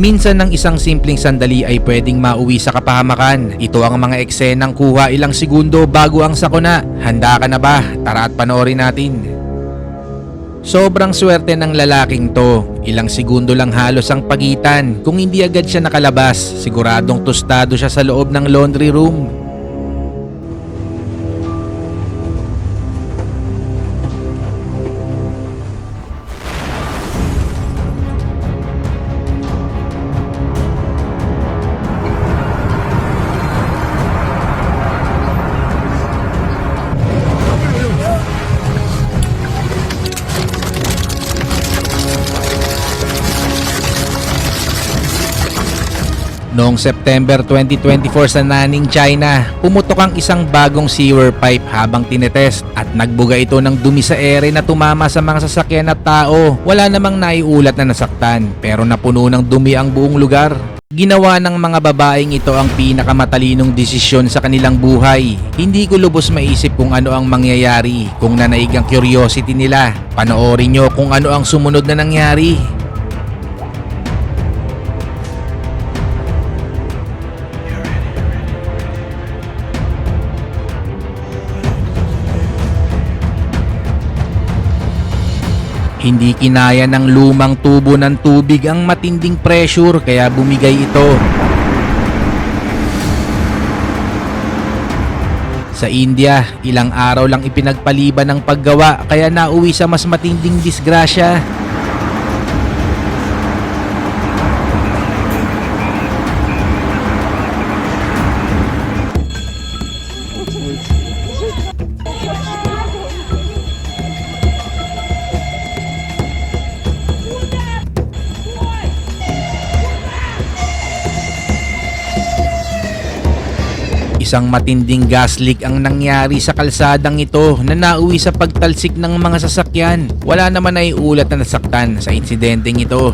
Minsan ng isang simpleng sandali ay pwedeng mauwi sa kapahamakan. Ito ang mga eksenang kuha ilang segundo bago ang sakuna. Handa ka na ba? Tara at panoorin natin. Sobrang swerte ng lalaking to. Ilang segundo lang halos ang pagitan. Kung hindi agad siya nakalabas, siguradong tostado siya sa loob ng laundry room. Noong September 2024 sa Nanning, China, pumutok ang isang bagong sewer pipe habang tinetest at nagbuga ito ng dumi sa ere na tumama sa mga sasakyan at tao. Wala namang naiulat na nasaktan pero napuno ng dumi ang buong lugar. Ginawa ng mga babaeng ito ang pinakamatalinong desisyon sa kanilang buhay. Hindi ko lubos maisip kung ano ang mangyayari kung nanaig ang curiosity nila. Panoorin nyo kung ano ang sumunod na nangyari. Hindi kinaya ng lumang tubo ng tubig ang matinding pressure kaya bumigay ito. Sa India, ilang araw lang ipinagpaliban ng paggawa kaya nauwi sa mas matinding disgrasya. Isang matinding gas leak ang nangyari sa kalsadang ito na nauwi sa pagtalsik ng mga sasakyan. Wala naman ay ulat na nasaktan sa insidenteng ito.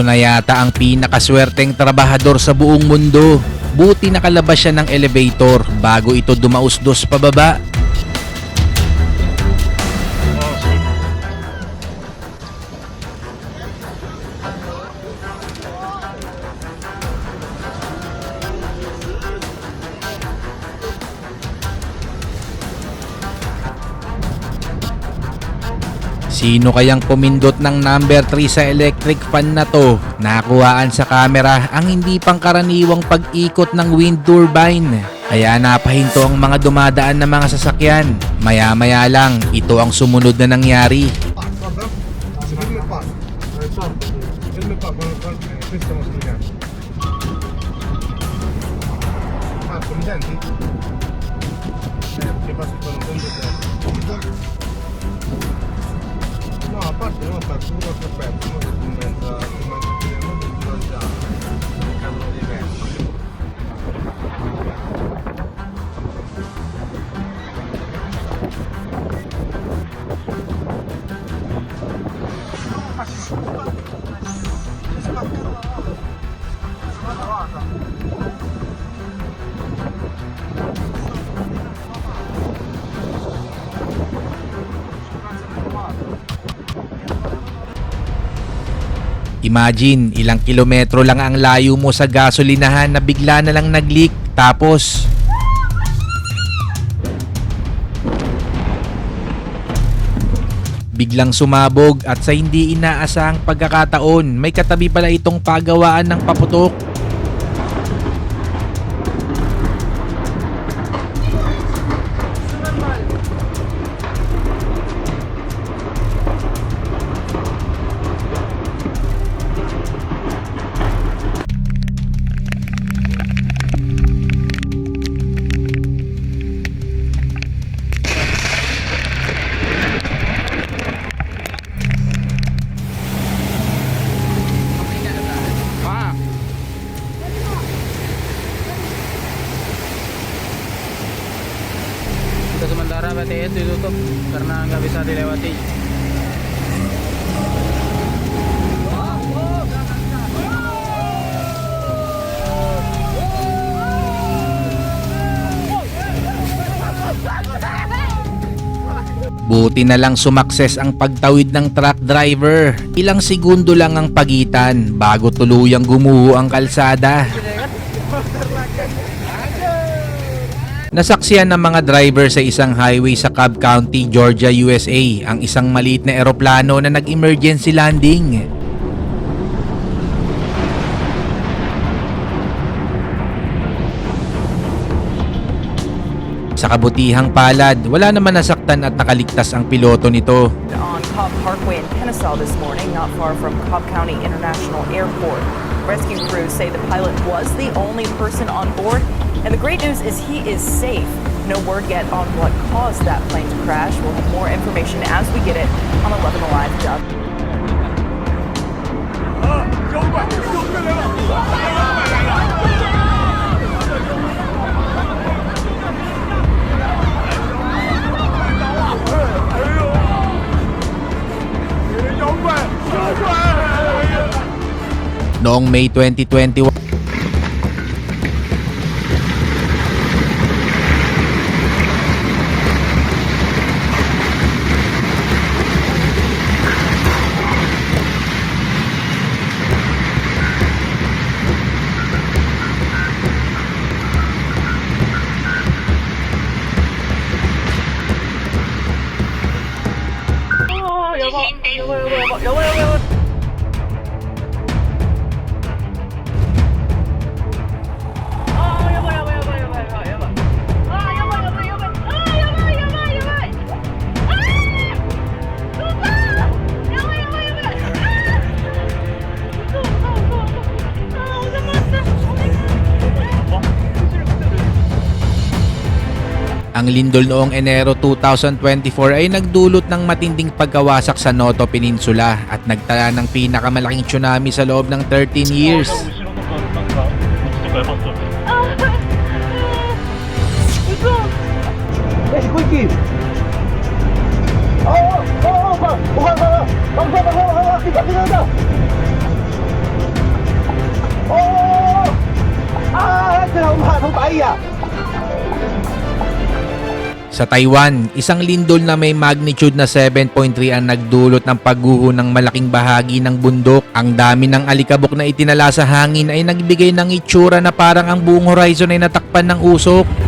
Ito na yata ang pinakaswerteng trabahador sa buong mundo. Buti nakalabas siya ng elevator bago ito dumausdos pababa. Sino kayang pumindot ng number 3 sa electric fan na to? Nakuhaan sa camera ang hindi pangkaraniwang pag-ikot ng wind turbine. Kaya napahinto ang mga dumadaan na mga sasakyan. Maya-maya lang, ito ang sumunod na nangyari. Filme Batuba com o Imagine, ilang kilometro lang ang layo mo sa gasolinahan na bigla na lang nag-leak. Tapos, biglang sumabog at sa hindi inaasahang pagkakataon, may katabi pala itong pagawaan ng paputok. kita sementara PTS ditutup karena nggak bisa dilewati Buti na lang sumakses ang pagtawid ng truck driver. Ilang segundo lang ang pagitan bago tuluyang gumuho ang kalsada. Nasaksiyan ng mga driver sa isang highway sa Cobb County, Georgia, USA ang isang maliit na eroplano na nag-emergency landing. Sa kabutihang palad, wala naman nasaktan at nakaligtas ang piloto nito. on Cobb Parkway in Kennesaw this morning, not far from Cobb County International Airport. Rescue crews say the pilot was the only person on board, and the great news is he is safe. No word yet on what caused that plane to crash. We'll have more information as we get it on 11 Alive. Dub. Noong May 2021, เวอร์เวอร์วอร์เวอร์วอร์ ang lindol noong Enero 2024 ay nagdulot ng matinding pagkawasak sa Noto Peninsula at nagtala ng pinakamalaking tsunami sa loob ng 13 years. 後ろ Sa Taiwan, isang lindol na may magnitude na 7.3 ang nagdulot ng pagguho ng malaking bahagi ng bundok. Ang dami ng alikabok na itinala sa hangin ay nagbigay ng itsura na parang ang buong horizon ay natakpan ng usok.